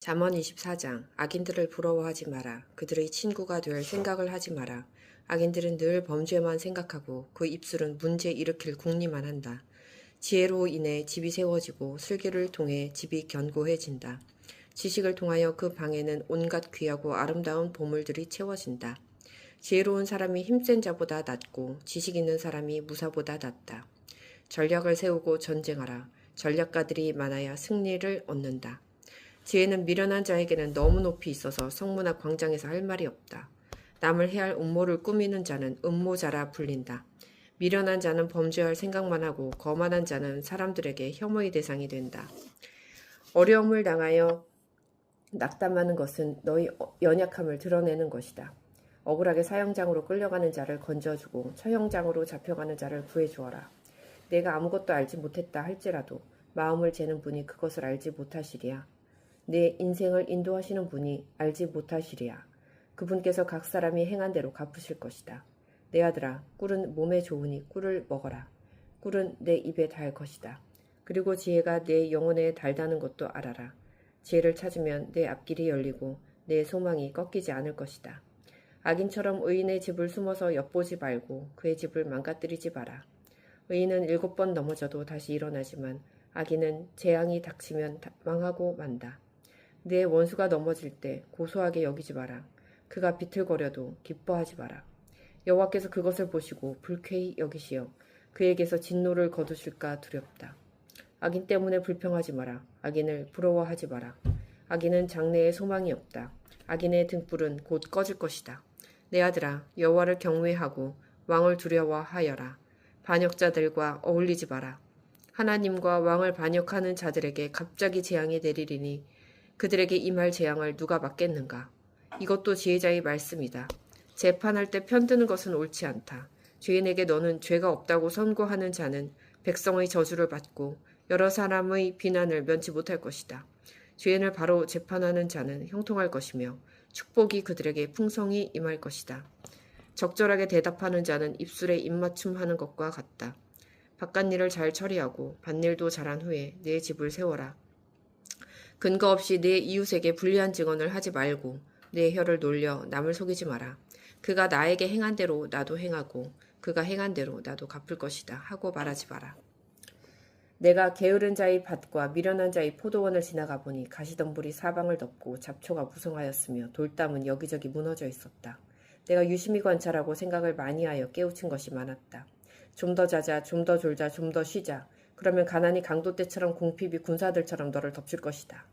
잠언 24장 악인들을 부러워하지 마라. 그들의 친구가 될 생각을 하지 마라. 악인들은 늘 범죄만 생각하고 그 입술은 문제 일으킬 궁리만 한다. 지혜로 인해 집이 세워지고 슬기를 통해 집이 견고해진다. 지식을 통하여 그 방에는 온갖 귀하고 아름다운 보물들이 채워진다. 지혜로운 사람이 힘센 자보다 낫고 지식 있는 사람이 무사보다 낫다. 전략을 세우고 전쟁하라. 전략가들이 많아야 승리를 얻는다. 지혜는 미련한 자에게는 너무 높이 있어서 성문학 광장에서 할 말이 없다. 남을 해할 음모를 꾸미는 자는 음모자라 불린다. 미련한 자는 범죄할 생각만 하고 거만한 자는 사람들에게 혐오의 대상이 된다. 어려움을 당하여 낙담하는 것은 너희 연약함을 드러내는 것이다. 억울하게 사형장으로 끌려가는 자를 건져주고 처형장으로 잡혀가는 자를 구해주어라. 내가 아무것도 알지 못했다 할지라도 마음을 재는 분이 그것을 알지 못하시리야. 내 인생을 인도하시는 분이 알지 못하시리야. 그분께서 각 사람이 행한 대로 갚으실 것이다. 내 아들아, 꿀은 몸에 좋으니 꿀을 먹어라. 꿀은 내 입에 달 것이다. 그리고 지혜가 내 영혼에 달다는 것도 알아라. 지혜를 찾으면 내 앞길이 열리고 내 소망이 꺾이지 않을 것이다. 악인처럼 의인의 집을 숨어서 엿보지 말고 그의 집을 망가뜨리지 마라. 의인은 일곱 번 넘어져도 다시 일어나지만 악인은 재앙이 닥치면 망하고 만다. 내 원수가 넘어질 때 고소하게 여기지 마라. 그가 비틀거려도 기뻐하지 마라. 여호와께서 그것을 보시고 불쾌히 여기시어 그에게서 진노를 거두실까 두렵다. 악인 때문에 불평하지 마라. 악인을 부러워하지 마라. 악인은 장래에 소망이 없다. 악인의 등불은 곧 꺼질 것이다. 내 아들아, 여호와를 경외하고 왕을 두려워하여라. 반역자들과 어울리지 마라. 하나님과 왕을 반역하는 자들에게 갑자기 재앙이 내리리니 그들에게 임할 재앙을 누가 막겠는가? 이것도 지혜자의 말씀이다. 재판할 때 편드는 것은 옳지 않다. 죄인에게 너는 죄가 없다고 선고하는 자는 백성의 저주를 받고 여러 사람의 비난을 면치 못할 것이다. 죄인을 바로 재판하는 자는 형통할 것이며 축복이 그들에게 풍성히 임할 것이다. 적절하게 대답하는 자는 입술에 입맞춤하는 것과 같다. 바깥일을 잘 처리하고 밭일도 잘한 후에 내 집을 세워라. 근거 없이 내 이웃에게 불리한 증언을 하지 말고 내 혀를 놀려 남을 속이지 마라. 그가 나에게 행한 대로 나도 행하고 그가 행한 대로 나도 갚을 것이다 하고 말하지 마라. 내가 게으른 자의 밭과 미련한 자의 포도원을 지나가 보니 가시덤불이 사방을 덮고 잡초가 무성하였으며 돌담은 여기저기 무너져 있었다. 내가 유심히 관찰하고 생각을 많이 하여 깨우친 것이 많았다. 좀 더 자자, 좀 더 졸자, 좀 더 쉬자. 그러면 가난이 강도 때처럼 궁핍이 군사들처럼 너를 덮칠 것이다.